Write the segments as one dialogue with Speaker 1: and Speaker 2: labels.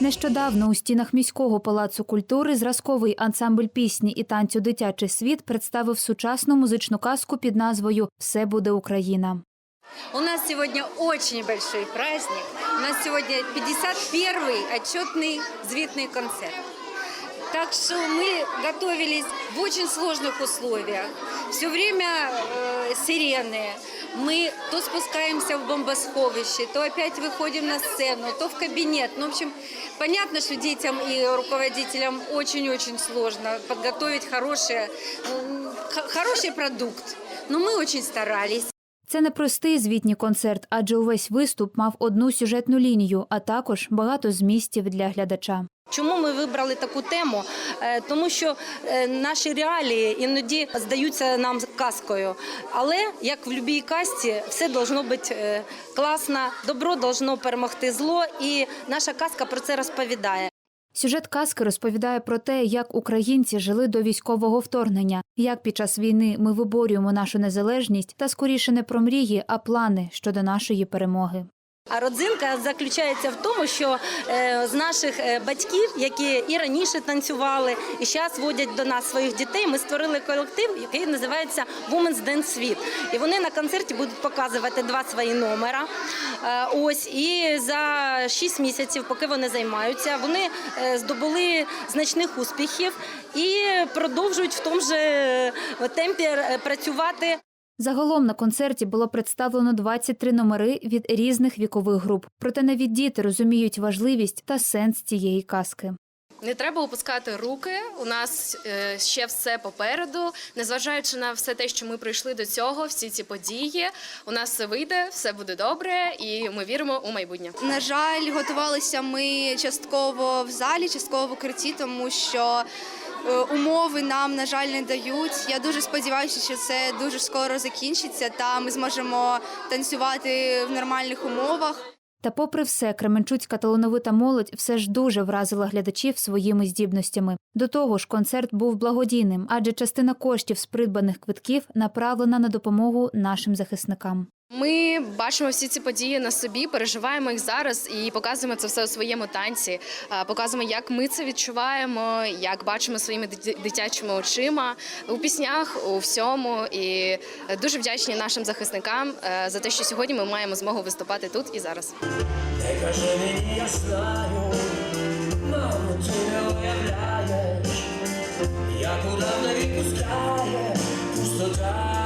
Speaker 1: Нещодавно у стінах міського палацу культури зразковий ансамбль пісні і танцю Дитячий світ представив сучасну музичну казку під назвою Все буде Україна.
Speaker 2: У нас сегодня очень большой праздник. У нас сегодня 51-й отчетный звитный концерт. Так что мы готовились в очень сложных условиях. Все время э, сирены. Мы то спускаемся в бомбосховище, то опять выходим на сцену, то в кабинет. Ну, в общем, понятно, что детям и руководителям очень-очень сложно подготовить хорошее, м, х- хороший продукт. Но мы очень старались.
Speaker 1: Це не простий звітній концерт, адже увесь виступ мав одну сюжетну лінію, а також багато змістів для глядача.
Speaker 3: Чому ми вибрали таку тему? Е, Тому що е, наші реалії іноді здаються нам казкою. Але як в будь-якій казці, все должно бути е, класно, добро должно перемогти зло, і наша казка про це розповідає.
Speaker 1: Сюжет казки розповідає про те, як українці жили до військового вторгнення, як під час війни ми виборюємо нашу незалежність та скоріше не про мрії, а плани щодо нашої перемоги.
Speaker 3: А родзинка заключається в тому, що е, з наших е, батьків, які і раніше танцювали, і зараз водять до нас своїх дітей, ми створили колектив, який називається Women's Dance Suite. І вони на концерті будуть показувати два свої номера. Е, ось і за 6 місяців, поки вони займаються, вони здобули значних успіхів і продовжують в тому е, темпі працювати.
Speaker 1: Загалом на концерті було представлено 23 номери від різних вікових груп. Проте навіть діти розуміють важливість та сенс цієї казки.
Speaker 4: Не треба опускати руки. У нас е, ще все попереду. Незважаючи на все те, що ми пройшли до цього, всі ці події, у нас все вийде, все буде добре, і ми віримо у майбутнє.
Speaker 5: На жаль, готувалися ми частково в залі, частково в укритті, тому що умови нам, на жаль, не дають. Я дуже сподіваюся, що це дуже скоро закінчиться, та ми зможемо танцювати в нормальних умовах.
Speaker 1: Та, попри все, Кременчуцька талановита молодь все ж дуже вразила глядачів своїми здібностями. До того ж, концерт був благодійним, адже частина коштів з придбаних квитків направлена на допомогу нашим захисникам.
Speaker 4: Ми бачимо всі ці події на собі, переживаємо їх зараз і показуємо це все у своєму танці. Показуємо, як ми це відчуваємо, як бачимо своїми дит- дитячими очима у піснях, у всьому. І дуже вдячні нашим захисникам е, за те, що сьогодні ми маємо змогу виступати тут і зараз.
Speaker 6: Я ти не не відпускає пустота,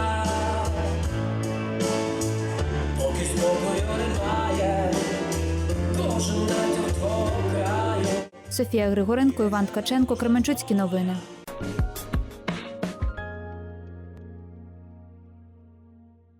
Speaker 1: Софія Григоренко, Іван Ткаченко, Кременчуцькі новини.